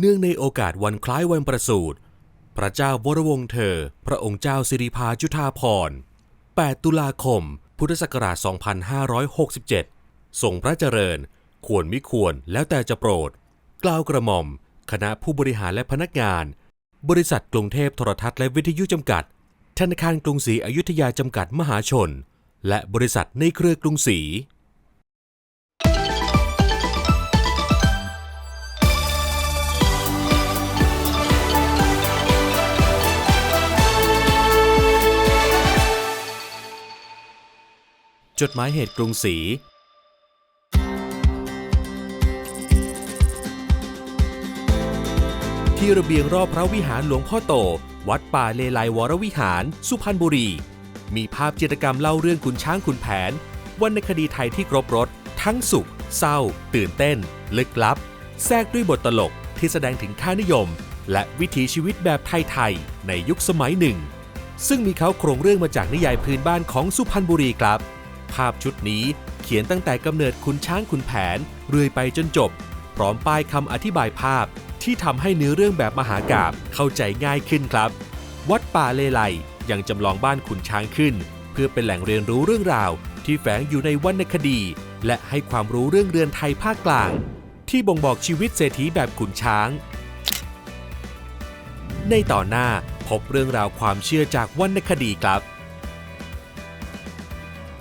เนื่องในโอกาสวันคล้ายวันประสูติพระเจ้าวรวงเธอ พระองค์เจ้าสิริภาจุฑาภรณ์8ตุลาคม พุทธศักราช 2567 ทรงพระเจริญ ควรมิควรแล้วแต่จะโปรด กล่าวกระหม่อม คณะผู้บริหารและพนักงาน บริษัทกรุงเทพโทรทัศน์และวิทยุจำกัด ธนาคารกรุงศรีอยุธยาจำกัดมหาชน และบริษัทในเครือกรุงศรี จดหมายเหตุกรุงศรีที่ระเบียงรอบพระวิหารหลวงพ่อโต วัดป่าเลไลวรวิหาร สุพรรณบุรี มีภาพจิตรกรรมเล่าเรื่องขุนช้างขุนแผนวรรณคดีไทยที่ครบรถทั้งสุข เศร้า ตื่นเต้น ลึกลับ แทรกด้วยบทตลกที่แสดงถึงค่านิยม และวิถีชีวิตแบบไทยๆในยุคสมัยหนึ่ง ซึ่งมีเขาโครงเรื่องมาจากนิยายพื้นบ้านของสุพรรณบุรีครับ ภาพชุดนี้เขียนตั้งแต่กำเนิดขุนช้างขุนแผน เรื่อยไปจนจบ พร้อมป้ายคำอธิบายภาพ ที่ทำให้เนื้อเรื่องแบบมหากาบเข้าใจง่ายขึ้นครับ วัดป่าเลไลยังจำลองบ้านขุนช้างขึ้น เพื่อเป็นแหล่งเรียนรู้เรื่องราว ที่แฝงอยู่ในวรรณคดี และให้ความรู้เรื่องเรือนไทยภาคกลาง ที่บ่งบอกชีวิตเศรษฐีแบบขุนช้าง ในต่อนหน้าพบเรื่องราวความเชื่อจากวรรณคดีครับ